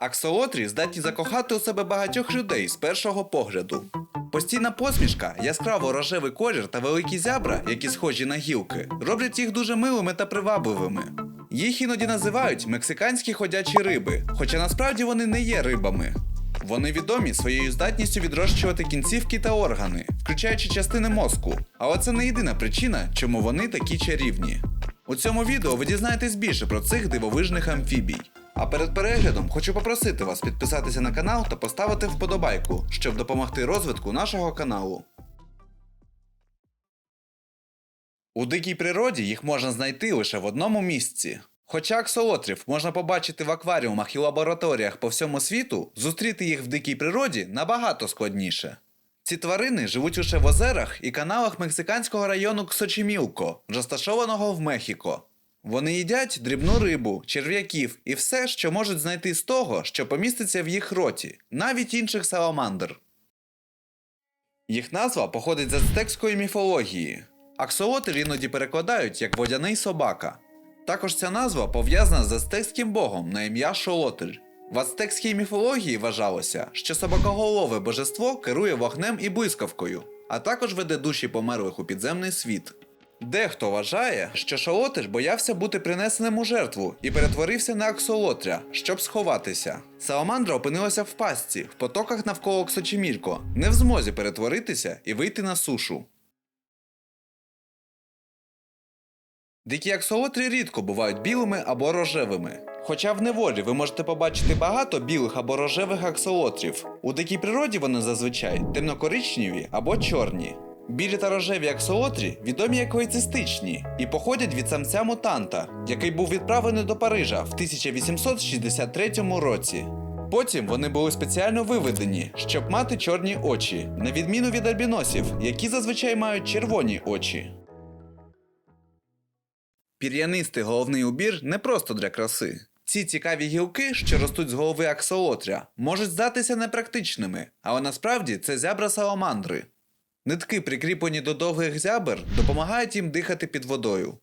Аксолотрі здатні закохати у себе багатьох людей з першого погляду. Постійна посмішка, яскраво рожевий колір та великі зябра, які схожі на гілки, роблять їх дуже милими та привабливими. Їх іноді називають мексиканські ходячі риби, хоча насправді вони не є рибами. Вони відомі своєю здатністю відрощувати кінцівки та органи, включаючи частини мозку. Але це не єдина причина, чому вони такі чарівні. У цьому відео ви дізнаєтесь більше про цих дивовижних амфібій. А перед переглядом хочу попросити вас підписатися на канал та поставити вподобайку, щоб допомогти розвитку нашого каналу. У дикій природі їх можна знайти лише в одному місці. Хоча аксолотрів можна побачити в акваріумах і лабораторіях по всьому світу, зустріти їх в дикій природі набагато складніше. Ці тварини живуть лише в озерах і каналах мексиканського району Ксочемілко, розташованого в Мехіко. Вони їдять дрібну рибу, черв'яків і все, що можуть знайти з того, що поміститься в їх роті, навіть інших саламандр. Їх назва походить з ацтекської міфології. Аксолотл іноді перекладають як водяний собака. Також ця назва пов'язана з ацтекським богом на ім'я Шолотль. В ацтекській міфології вважалося, що собакоголове божество керує вогнем і блискавкою, а також веде душі померлих у підземний світ. Дехто вважає, що Шолотль боявся бути принесеним у жертву і перетворився на аксолотря, щоб сховатися. Саламандра опинилася в пастці в потоках навколо Ксочемілько, не в змозі перетворитися і вийти на сушу. Дикі аксолотрі рідко бувають білими або рожевими. Хоча в неволі ви можете побачити багато білих або рожевих аксолотрів. У дикій природі вони зазвичай темнокоричневі або чорні. Білі та рожеві аксолотрі відомі як лейцистичні і походять від самця мутанта, який був відправлений до Парижа в 1863 році. Потім вони були спеціально виведені, щоб мати чорні очі, на відміну від альбіносів, які зазвичай мають червоні очі. Пір'янистий головний убір не просто для краси. Ці цікаві гілки, що ростуть з голови аксолотря, можуть здатися непрактичними, але насправді це зябра саламандри. Нитки, прикріплені до довгих зябр, допомагають їм дихати під водою.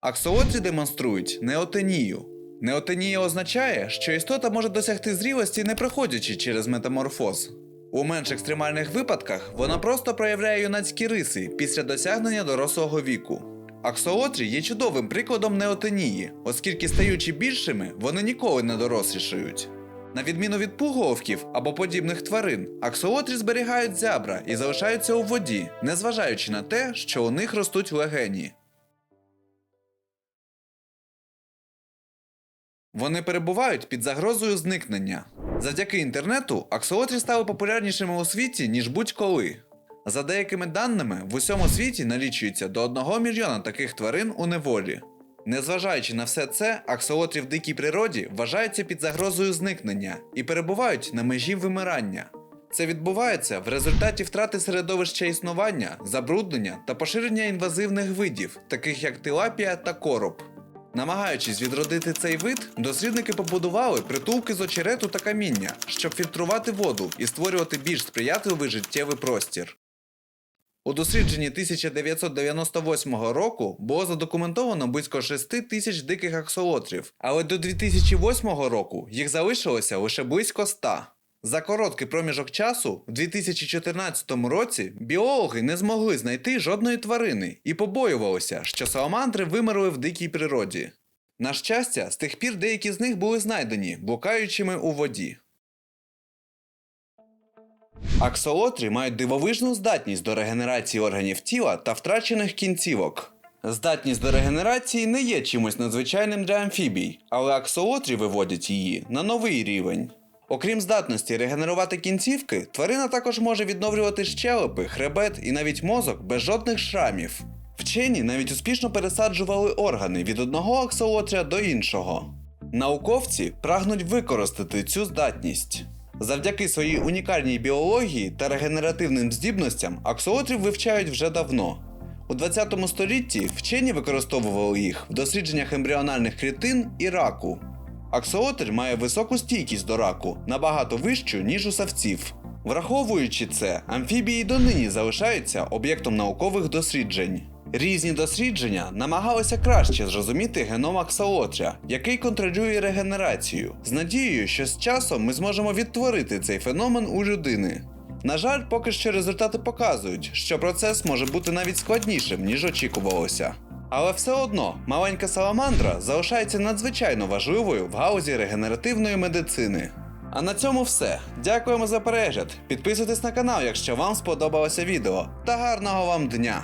Аксолотрі демонструють неотенію. Неотенія означає, що істота може досягти зрілості, не проходячи через метаморфоз. У менш екстремальних випадках вона просто проявляє юнацькі риси після досягнення дорослого віку. Аксолотрі є чудовим прикладом неотенії, оскільки стаючи більшими, вони ніколи не дорослішають. На відміну від пуголовків або подібних тварин, аксолотрі зберігають зябра і залишаються у воді, незважаючи на те, що у них ростуть легені. Вони перебувають під загрозою зникнення. Завдяки інтернету аксолотрі стали популярнішими у світі, ніж будь-коли. За деякими даними, в усьому світі налічується до 1 мільйона таких тварин у неволі. Незважаючи на все це, аксолотрі в дикій природі вважаються під загрозою зникнення і перебувають на межі вимирання. Це відбувається в результаті втрати середовища існування, забруднення та поширення інвазивних видів, таких як тилапія та короб. Намагаючись відродити цей вид, дослідники побудували притулки з очерету та каміння, щоб фільтрувати воду і створювати більш сприятливий життєвий простір. У дослідженні 1998 року було задокументовано близько 6 тисяч диких аксолотрів, але до 2008 року їх залишилося лише близько 100. За короткий проміжок часу, в 2014 році, біологи не змогли знайти жодної тварини і побоювалися, що саламандри вимерли в дикій природі. На щастя, з тих пір деякі з них були знайдені, блукаючими у воді. Аксолотрі мають дивовижну здатність до регенерації органів тіла та втрачених кінцівок. Здатність до регенерації не є чимось надзвичайним для амфібій, але аксолотрі виводять її на новий рівень. Окрім здатності регенерувати кінцівки, тварина також може відновлювати щелепи, хребет і навіть мозок без жодних шрамів. Вчені навіть успішно пересаджували органи від одного аксолотря до іншого. Науковці прагнуть використати цю здатність. Завдяки своїй унікальній біології та регенеративним здібностям аксолотрів вивчають вже давно. У 20 столітті вчені використовували їх в дослідженнях ембріональних клітин і раку. Аксолотль має високу стійкість до раку, набагато вищу, ніж у савців. Враховуючи це, амфібії донині залишаються об'єктом наукових досліджень. Різні дослідження намагалися краще зрозуміти геном аксолотря, який контролює регенерацію, з надією, що з часом ми зможемо відтворити цей феномен у людини. На жаль, поки що результати показують, що процес може бути навіть складнішим, ніж очікувалося. Але все одно маленька саламандра залишається надзвичайно важливою в галузі регенеративної медицини. А на цьому все. Дякуємо за перегляд. Підписуйтесь на канал, якщо вам сподобалося відео. Та гарного вам дня!